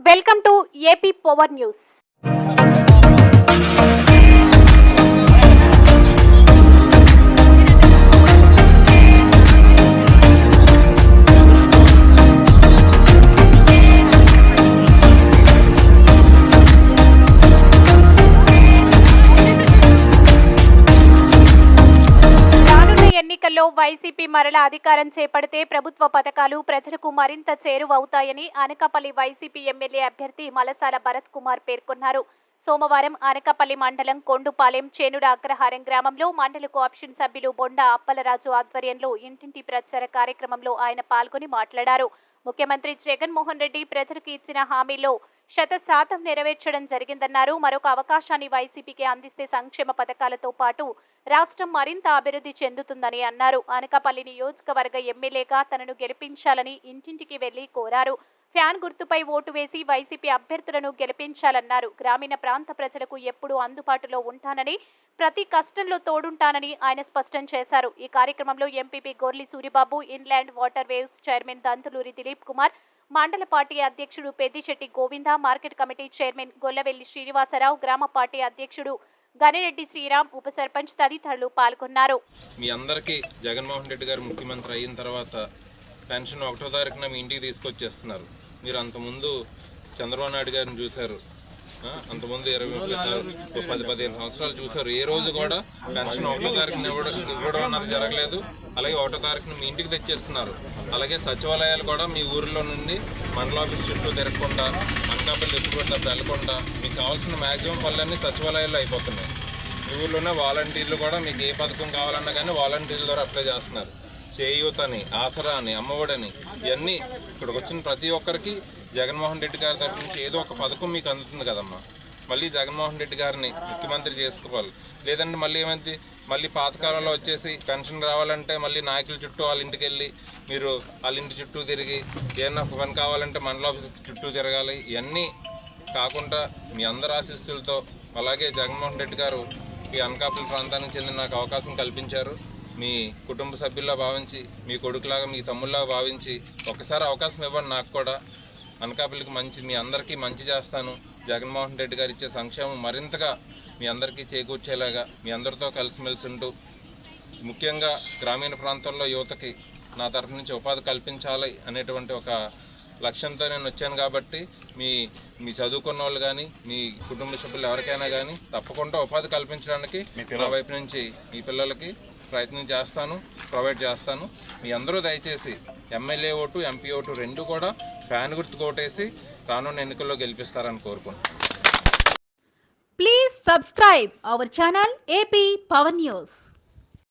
Welcome to AP power news. ఎన్నికల్లో YCP మరల అధికారం చేపడితే ప్రభుత్వ పథకాలు ప్రజలకు మరింత చేరువవుతాయని అనకాపల్లి వైసీపీ ఎమ్మెల్యే అభ్యర్థి మలసాల భరత్ కుమార్ పేర్కొన్నారు. సోమవారం అనకాపల్లి మండలం కొండుపాలెం చేనుడ అగ్రహారం గ్రామంలో మండల కోఆప్షన్ సభ్యులు బొండ అప్పలరాజు ఆధ్వర్యంలో ఇంటింటి ప్రచార కార్యక్రమంలో ఆయన పాల్గొని మాట్లాడారు. ముఖ్యమంత్రి జగన్మోహన్ రెడ్డి ప్రజలకు ఇచ్చిన హామీలో శత శాతం నెరవేర్చడం జరిగిందన్నారు. మరొక అవకాశాన్ని వైసీపీకి అందిస్తే సంక్షేమ పథకాలతో పాటు రాష్ట్రం మరింత అభివృద్ధి చెందుతుందని అన్నారు. అనకాపల్లి నియోజకవర్గ ఎమ్మెల్యేగా తనను గెలిపించాలని ఇంటింటికి వెళ్ళి కోరారు. ఫ్యాన్ గుర్తుపై ఓటు వేసి వైసీపీ అభ్యర్థులను గెలిపించాలన్నారు. గ్రామీణ ప్రాంత ప్రజలకు ఎప్పుడూ అందుబాటులో ఉంటానని ప్రతి కష్టంలో తోడుంటానని ఆయన స్పష్టం చేశారు. ఈ కార్యక్రమంలో MPP Gorli Suribabu inland water waves chairman Dantuluri Dilip Kumar మండల పార్టీ అధ్యక్షుడు Peddisetti Govinda market committee chairman Gollavelli Srinivasarao గ్రామ పార్టీ అధ్యక్షుడు గనిరెడ్డి శ్రీరామ్ ఉప సర్పంచ్ తదితరులు పాల్గొన్నారు. మీ అందరికీ జగన్మోహన్ రెడ్డి గారు ముఖ్యమంత్రి అయిన తర్వాత పెన్షన్ ఒకటో తారీఖున మీ ఇంటికి తీసుకొచ్చేస్తున్నారు. మీరు అంతకుముందు చంద్రబాబు నాయుడు గారిని చూశారు. అంతకుముందు ఇరవై ముప్పై పది పదిహేను సంవత్సరాలు చూశారు. ఏ రోజు కూడా పెన్షన్ ఒకటో తారీఖున ఇవ్వడం అన్నది జరగలేదు. అలాగే ఒకటో తారీఖున మీ ఇంటికి తెచ్చేస్తున్నారు. అలాగే సచివాలయాలు కూడా మీ ఊరిలో నుండి మండల ఆఫీస్ చుట్టూ తిరగకుండా అనకాపల్లి ఎత్తుకుంటా వెళ్ళకుండా మీకు కావాల్సిన మ్యాక్సిమం పనులన్నీ సచివాలయాల్లో అయిపోతున్నాయి. మీ ఊర్లోనే వాలంటీర్లు కూడా మీకు ఏ పథకం కావాలన్నా కానీ వాలంటీర్ల ద్వారా అప్లై చేస్తున్నారు. చేయూతని ఆసరాని ఆసరా అని అమ్మఒడని ఇవన్నీ ఇక్కడికి వచ్చిన ప్రతి ఒక్కరికి జగన్మోహన్ రెడ్డి గారి తరఫు నుంచి ఏదో ఒక పథకం మీకు అందుతుంది కదమ్మా. మళ్ళీ జగన్మోహన్ రెడ్డి గారిని ముఖ్యమంత్రి చేసుకోవాలి. లేదంటే మళ్ళీ ఏమైంది? మళ్ళీ పాతకాలంలో వచ్చేసి పెన్షన్ రావాలంటే మళ్ళీ నాయకుల చుట్టూ వాళ్ళ ఇంటికి వెళ్ళి మీరు వాళ్ళ ఇంటి చుట్టూ తిరిగి ఏమన్నా పని కావాలంటే మండల ఆఫీస్ చుట్టూ తిరగాలి. ఇవన్నీ కాకుండా మీ అందరి ఆశీస్సులతో అలాగే జగన్మోహన్ రెడ్డి గారు ఈ అనకాపల్లి ప్రాంతానికి చెందిన నాకు అవకాశం కల్పించారు. మీ కుటుంబ సభ్యుల్లా భావించి మీ కొడుకులాగా మీ తమ్ముళ్ళగా భావించి ఒకసారి అవకాశం ఇవ్వండి నాకు కూడా. అనకాపల్లికి మంచి మీ అందరికీ మంచి చేస్తాను. జగన్మోహన్ రెడ్డి గారు ఇచ్చే సంక్షేమం మరింతగా మీ అందరికీ చేకూర్చేలాగా మీ అందరితో కలిసిమెలిసి ఉంటూ ముఖ్యంగా గ్రామీణ ప్రాంతాల్లో యువతకి నా తరఫు నుంచి ఉపాధి కల్పించాలి అనేటువంటి ఒక లక్ష్యంతో నేను వచ్చాను కాబట్టి మీ మీ చదువుకున్న వాళ్ళు కానీ మీ కుటుంబ సభ్యులు ఎవరికైనా కానీ తప్పకుండా ఉపాధి కల్పించడానికి నా వైపు నుంచి మీ పిల్లలకి ప్రయత్నం చేస్తాను ప్రొవైడ్ చేస్తాను. మీ అందరూ దయచేసి ఎమ్మెల్యే ఓటు ఎంపీ ఓటు రెండు కూడా ఫ్యాన్ గుర్తు కోటేసి రానున్న ఎన్నికల్లో గెలిపిస్తారని కోరుకుంటున్నాను. Please subscribe our channel AP Pawan news